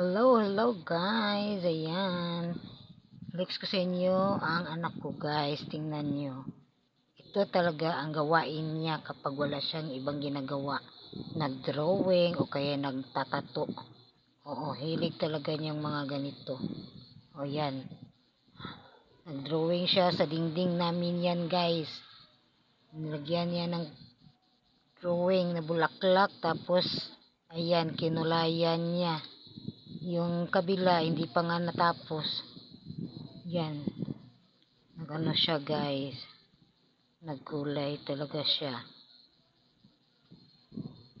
Hello, hello guys. Ayan. Flex ko sa inyo ang anak ko guys. Tingnan nyo. Ito talaga ang gawain niya kapag wala siyang ibang ginagawa. Nag-drawing o kaya nagtatato. Oo, hilig talaga niyang mga ganito. O yan. Nag-drawing siya sa dingding namin yan guys. Nilagyan niya ng drawing na bulaklak. Tapos, ayan, kinulayan niya. Yung kabila, hindi pa nga natapos. Yan. Nagano siya guys. Nagkulay talaga siya.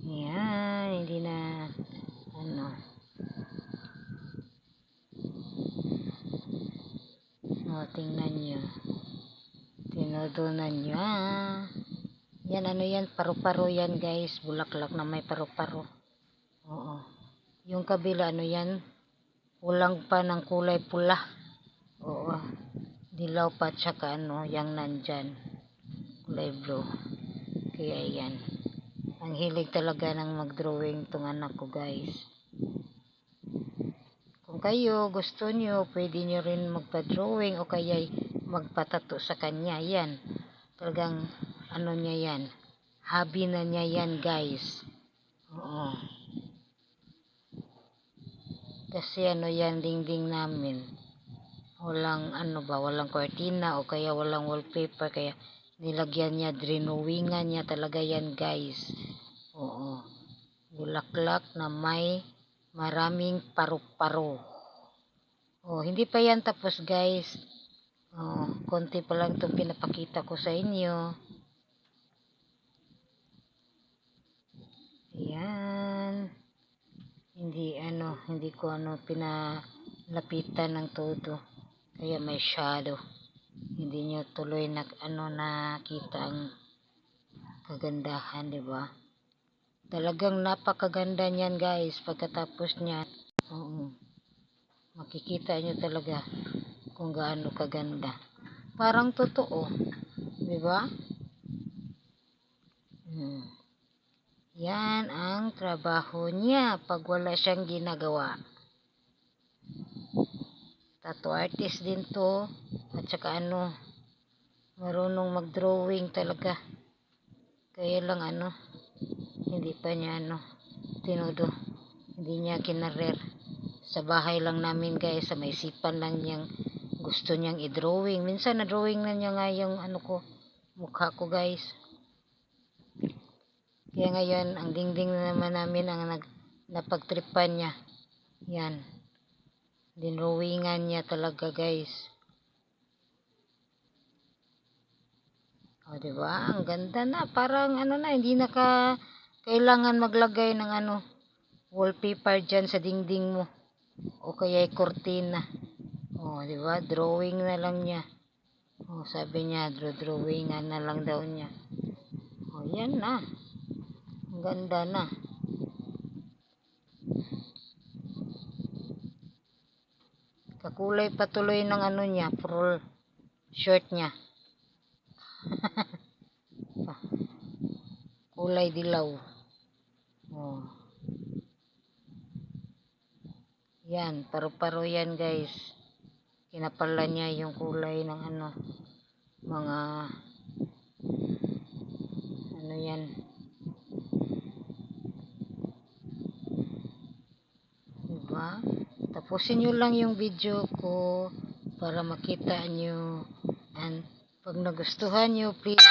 Yan, hindi na, ano. O, tingnan nyo. Tinudunan nyo, ah. Yan, ano yan, paru-paro yan guys. Bulaklak na may paru-paro. Oo. Yung kabila, ano yan? Walang pa ng kulay pula. Oo. Dilaw pa, tsaka ano, yung nandyan. Kulay blue. Kaya yan. Ang hilig talaga ng mag-drawing tong anak ko, guys. Kung kayo gusto nyo, pwede nyo rin magpa-drawing o kaya magpatato sa kanya. Yan. Talagang, ano niya yan. Hobby na niya yan, guys. Oo. Kasi ano yan, dingding namin. Walang ano ba, walang cortina o kaya walang wallpaper. Kaya nilagyan niya, drinowingan niya talaga yan guys. Oo. Bulaklak na may maraming paru-paro. Oh, hindi pa yan tapos guys. Oh, konti pa lang itong pinapakita ko sa inyo. Ayan hindi ano hindi ko ano pinalapitan ng todo. Kaya may shadow. Hindi nyo tuloy nag ano nakita ang kagandahan di ba? Talagang napakaganda niyan guys pagkatapos niya oo. Makikita nyo talaga kung gaano kaganda. Parang totoo di ba? Hmm yan ang trabaho niya pag wala siyang ginagawa. Tattoo artist din to. At saka ano, marunong mag-drawing talaga. Kaya lang ano, hindi pa niya ano, tinudo. Hindi niya kinarer. Sa bahay lang namin guys, sa may sipan lang niyang gusto niyang i-drawing. Minsan na-drawing na niya nga yung ano ko, mukha ko guys. Kaya ngayon, ang dingding na naman namin ang nag, napagtripan niya. Yan. Dinrawingan niya talaga, guys. O, diba? Ang ganda na. Parang, ano na, hindi na ka, kailangan maglagay ng, ano, wallpaper dyan sa dingding mo. O kaya kortina. O, diba? Drawing na lang niya. O, sabi niya, drawingan na lang daw niya. O, yan na. Ganda na. Kakulay patuloy ng ano niya, full shirt niya. Kulay dilaw. Oh. Yan, paru-paro yan guys. Kinapala niya yung kulay ng ano, mga ano yan, Tapusin nyo lang yung video ko para makita nyo. And pag nagustuhan nyo, please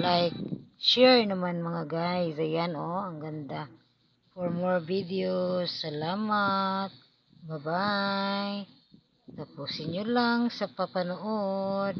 like, share naman mga guys. Ayan oh, ang ganda. For more videos, salamat. Bye-bye. Tapusin nyo lang sa papanood.